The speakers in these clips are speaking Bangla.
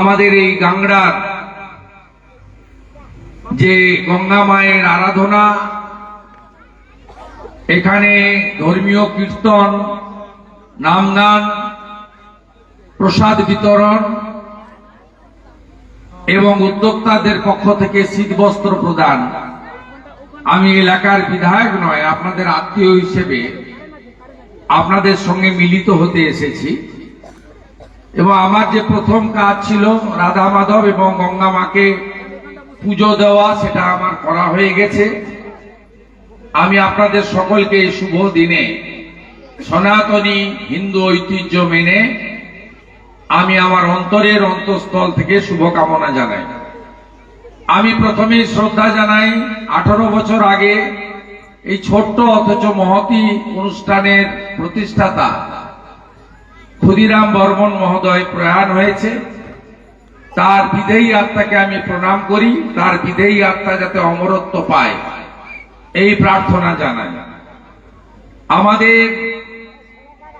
আমাদের এই গাংড়ার যে গঙ্গা মায়ের আরাধনা, এখানে ধর্মীয় কীর্তন, নাম গান, প্রসাদ বিতরণ এবং উদ্যোক্তাদের পক্ষ থেকে শীতবস্ত্র প্রদান। আমি এলাকার বিধায়ক নয়, আপনাদের আত্মীয় হিসেবে আপনাদের সঙ্গে মিলিত হতে এসেছি। এবং আমার যে প্রথম কাজ ছিল রাধা মাধব এবং গঙ্গা মাকে পুজো দেওয়া, সেটা আমার করা হয়ে গেছে। আমি আপনাদের সকলকে এই শুভ দিনে। সনাতনী হিন্দু ঐতিহ্য মেনে আমি আমার অন্তরের অন্তঃস্থল থেকে শুভকামনা জানাই। আমি প্রথমেই শ্রদ্ধা জানাই, আঠারো বছর আগে এই ছোট্ট অথচ মহতি অনুষ্ঠানের প্রতিষ্ঠাতা ক্ষুদিরাম বর্মন মহোদয় প্রয়াণ হয়েছে। তার বিধেয়ী আত্মাকে আমি প্রণাম করি, তার বিধেয়ী আত্মা যাতে অমরত্ব পায়, এই প্রার্থনা জানাই। আমাদের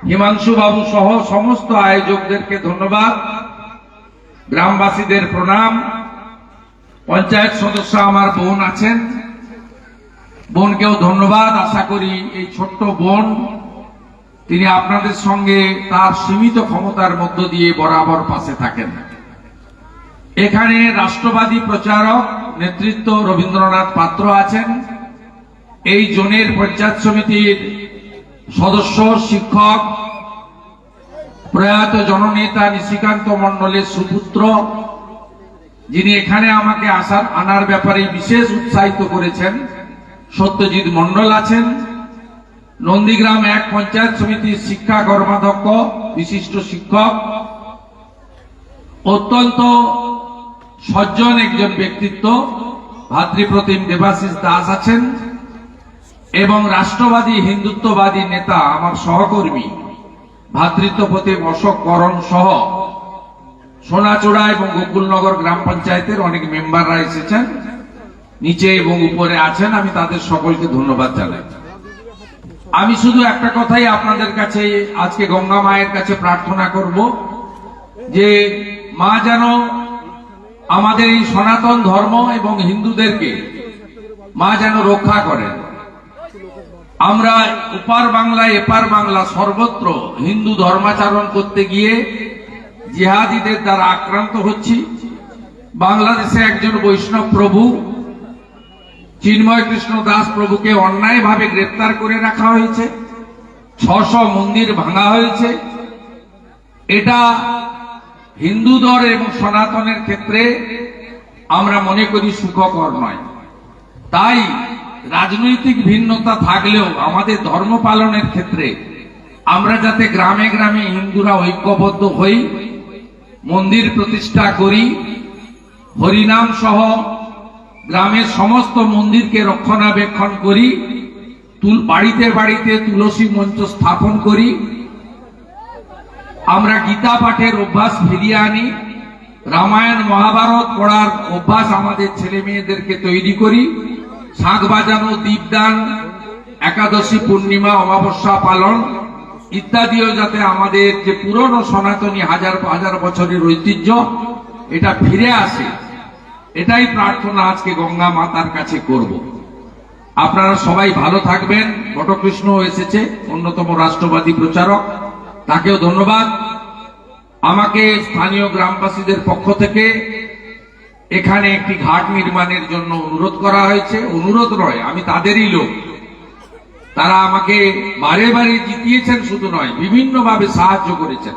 হিমাংশু বাবু সহ সমস্ত আয়োজকদেরকে ধন্যবাদ, গ্রামবাসীদের প্রণাম। পঞ্চায়েত সদস্য আমার বোন আছেন, বোনকেও ধন্যবাদ। আশা করি এই ছোট্ট বোন তিনি আপনাদের সঙ্গে তার সীমিত ক্ষমতার মধ্য দিয়ে বরাবর পাশে থাকেন। এখানে রাষ্ট্রবাদী প্রচারক নেতৃত্ব রবীন্দ্রনাথ পাত্র আছেন। এই জোনের পঞ্চায়েত সমিতির সদস্য, শিক্ষক, প্রয়াত জননেতা নিশিকান্ত মণ্ডলের সুপুত্র, যিনি এখানে আমাকে আসার, আনার ব্যাপারে বিশেষ উৎসাহিত করেছেন। সত্যজিৎ মণ্ডল আছেন। নন্দীগ্রাম এক পঞ্চায়েত সমিতির শিক্ষা কর্মাধ্যক্ষ, বিশিষ্ট শিক্ষক। অত্যন্ত সজ্জন একজন ব্যক্তিত্ব, ভাতৃপ্রতিম দেবাশিস দাস আছেন এবং রাষ্ট্রবাদী হিন্দুত্ববাদী নেতা আমার সহকর্মী ভাতৃত্বপ্রতিম অশোক করণ সহ সোনাচূড়া এবং গোকুলনগর গ্রাম পঞ্চায়েতের অনেক মেম্বাররা এসেছেন, নিচে এবং উপরে আছেন। আমি তাদের সকলকে ধন্যবাদ জানাই। আমি শুধু একটা কথাই আপনাদের কাছে আজকে গঙ্গা মায়ের কাছে প্রার্থনা করব যে মা যেন আমাদের এই সনাতন ধর্ম এবং হিন্দুদেরকে মা যেন রক্ষা করেন। আমরা উপার বাংলা এপার বাংলা সর্বত্র হিন্দু ধর্মাচরণ করতে গিয়ে জিহাদিদের দ্বারা আক্রান্ত হচ্ছি। বাংলাদেশে একজন বৈষ্ণব প্রভু চিন্ময় কৃষ্ণ দাস প্রভুকে অন্যায়ভাবে গ্রেপ্তার করে রাখা হয়েছে। ছশ মন্দির ভাঙা হয়েছে। এটা হিন্দু ধর এবং সনাতনের ক্ষেত্রে আমরা মনে করি সুখকর নয়। তাই রাজনৈতিক ভিন্নতা থাকলেও আমাদের ধর্ম পালনের ক্ষেত্রে আমরা যাতে গ্রামে গ্রামে হিন্দুরা ঐক্যবদ্ধ হই, মন্দির প্রতিষ্ঠা করি, হরিনাম সহ গ্রামের সমস্ত মন্দিরকে রক্ষণাবেক্ষণ করি বাড়িতে বাড়িতে তুলসী মঞ্চ স্থাপন করি। আমরা গীতা পাঠের অভ্যাস ফিরিয়ে আনি। রামায়ণ, মহাভারত পড়ার অভ্যাস আমাদের ছেলে মেয়েদেরকে তৈরি করি। শাঁখ বাজানো, দীপদান, একাদশী, পূর্ণিমা, অমাবস্যা পালন ইত্যাদিও যাতে আমাদের যে পুরনো সনাতনী হাজার হাজার বছরের ঐতিহ্য, এটা ফিরে আসে। এটাই প্রার্থনা আজকে গঙ্গা মাতার কাছে করব। আপনারা সবাই ভালো থাকবেন। বটকৃষ্ণ এসেছে, অন্যতম রাষ্ট্রবাদী প্রচারক। তাকেও ধন্যবাদ। আমাকে স্থানীয় গ্রামবাসীদের পক্ষ থেকে এখানে একটি ঘাট নির্মাণের জন্য অনুরোধ করা হয়েছে। অনুরোধ নয়, আমি তাদেরই লোক। তারা আমাকে বারে বারে জিতিয়েছেন শুধু নয়, বিভিন্নভাবে সাহায্য করেছেন।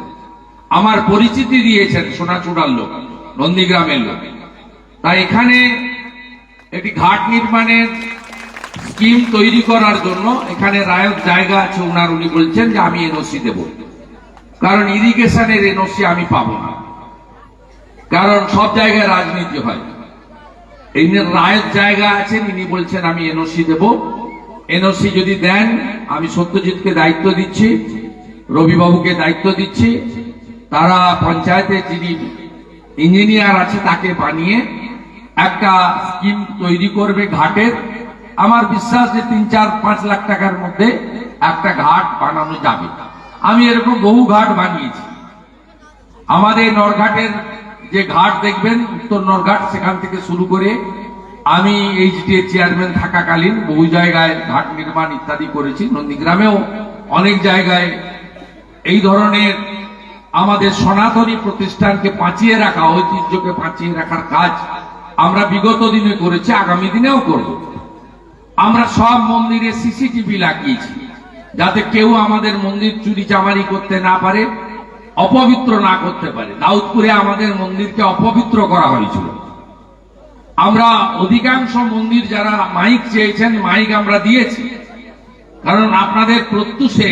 আমার পরিচিতি দিয়েছেন সোনাচূড়ার লোক, নন্দীগ্রামের লোক। তাই এখানে একটি ঘাট নির্মাণের স্কিম তৈরি করার জন্য এখানে রায়ত জায়গা আছে ওনার, উনি বলছেন যে আমি এনওসি দেব। কারণ ইরিগেশনের এনওসি আমি পাবো না। কারণ সব জায়গায় রাজনীতি হয়। এই রায়ত জায়গা আছেন, ইনি বলছেন আমি এনওসি দেব। এনওসি যদি দেন, আমি সত্যজিৎকে দায়িত্ব দিচ্ছি, রবিবাবুকে দায়িত্ব দিচ্ছি। তারা পঞ্চায়েতের যিনি ইঞ্জিনিয়ার আছে, তাকে বানিয়ে একটা স্কিম তৈরি করবে ঘাটের। আমার বিশ্বাস যে তিন, চার, পাঁচ লাখ টাকার মধ্যে একটা ঘাট বানানো যাবে। আমি এরকম বহু ঘাট বানিয়েছি। আমাদের নরঘাটের যে ঘাট দেখবেন, উত্তর নরঘাট সেখান থেকে শুরু করে আমি এইচডি চেয়ারম্যান থাকাকালীন বহু জায়গায় ঘাট নির্মাণ ইত্যাদি করেছি। নন্দীগ্রামেও অনেক জায়গায় এই ধরনের আমাদের সনাতনী প্রতিষ্ঠানকে বাঁচিয়ে রাখা, ঐতিহ্যকে বাঁচিয়ে রাখার কাজ আমরা বিগত দিনে করেছি, আগামী দিনেও করব। আমরা সব মন্দিরে সিসিটিভি লাগিয়েছি, যাতে কেউ আমাদের মন্দির চুরি চামারি করতে না পারে, অপবিত্র না করতে পারে। দাউদপুরে আমাদের মন্দিরকে অপবিত্র করা হয়েছিল। আমরা অধিকাংশ মন্দির যারা মাইক চেয়েছেন, মাইক আমরা দিয়েছি। কারণ আপনাদের প্রত্যুষে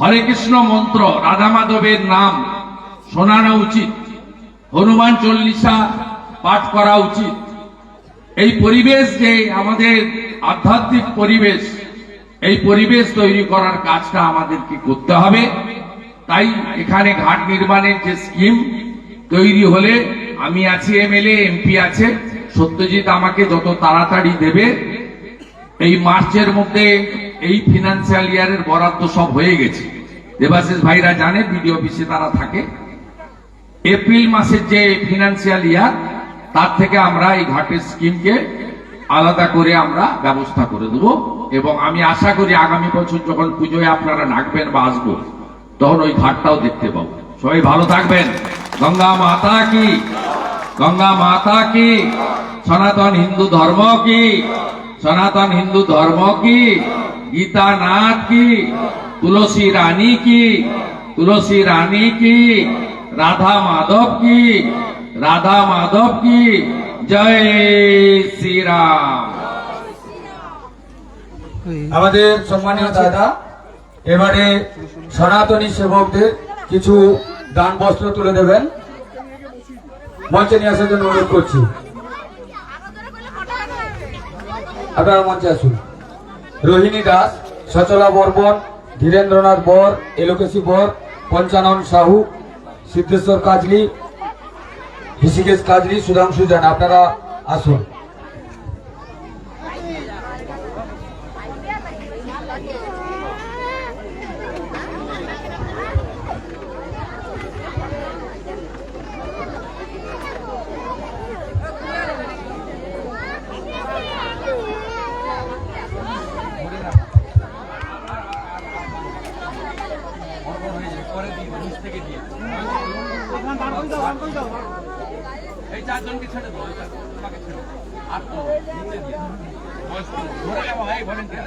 হরে কৃষ্ণ মন্ত্র, রাধা মাধবের নাম শোনানো উচিত। হনুমান চল্লিশা পাঠ করা উচিত। এই পরিবেশ যে আমাদের আধ্যাত্মিক পরিবেশ, এই পরিবেশ তৈরি করার কাজটা আমাদেরকে করতে হবে। তাই এখানে ঘাট নির্মাণের যে স্কিম তৈরি হলে আমি আছি এমএলএ, এমপি আছে, সত্যজিৎ আমাকে যত তাড়াতাড়ি দেবে, এই মার্চের মধ্যে এই ফিনান্সিয়াল ইয়ারের বরাদ্দ সব হয়ে গেছে। দেবাশিস ভাইরা জানে, বিডিও অফিসে তারা থাকে। এপ্রিল মাসের যে ফিনান্সিয়াল ইয়ার তার থেকে আমরা এই ঘাটের স্কিমকে আলাদা করে আমরা ব্যবস্থা করে দেব। এবং আমি আশা করি আগামী বছর যখন পুজোয় আপনারা ডাকবেন বা আসব, তখন ওই ঘাটটাও দেখতে পাবো। সবাই ভালো থাকবেন। গঙ্গা মাতা কি? গঙ্গা মাতা কি? সনাতন হিন্দু ধর্ম কি? সনাতন হিন্দু ধর্ম কি? গীতা নাথ কি? তুলসী রানী কি? তুলসী রানী কি? রাধা মাধব কি? রাধা মাধব কি? জয় শ্রীরাম। আমাদের সম্মানীয় দাদা, এবারে সনাতনী সেবকদের কিছু দান বস্ত্র তুলে দেবেন। মঞ্চে নিয়ে আসার জন্য অনুরোধ করছি। আপনারা মঞ্চে আসুন। রোহিণী দাস, সচলা বর্মন ধীরেন্দ্রনাথ বর, এলোকেশী বর, পঞ্চানন সাহু, সিদ্ধেশ্বর কাজলি ঋষিকেশ কাজলি সুধাংশু জানা আপনারা আসুন। এই চারজনকে ছেড়ে দাও তোমাকে ছেড়ে আর তো নিচে দিয়ে ধরে যাব এই ভলেন্টিয়ার।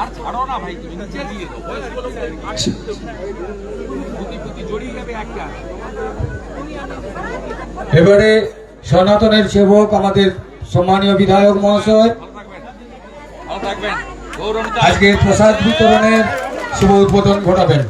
আর ছাড়ো না ভাই তুমি নিচে দিয়ে দাও। পুঁতি পুঁতি জড়িয়ে যাবে একটা। এবারে সনাতনের সেবক আমাদের সম্মানীয় বিধায়ক মহাশয় ভালো থাকবেন ভালো থাকবেন গৌরণিতা আজকে প্রসাদ বিতরণের শুভ উদ্বোধন ঘটাবেন।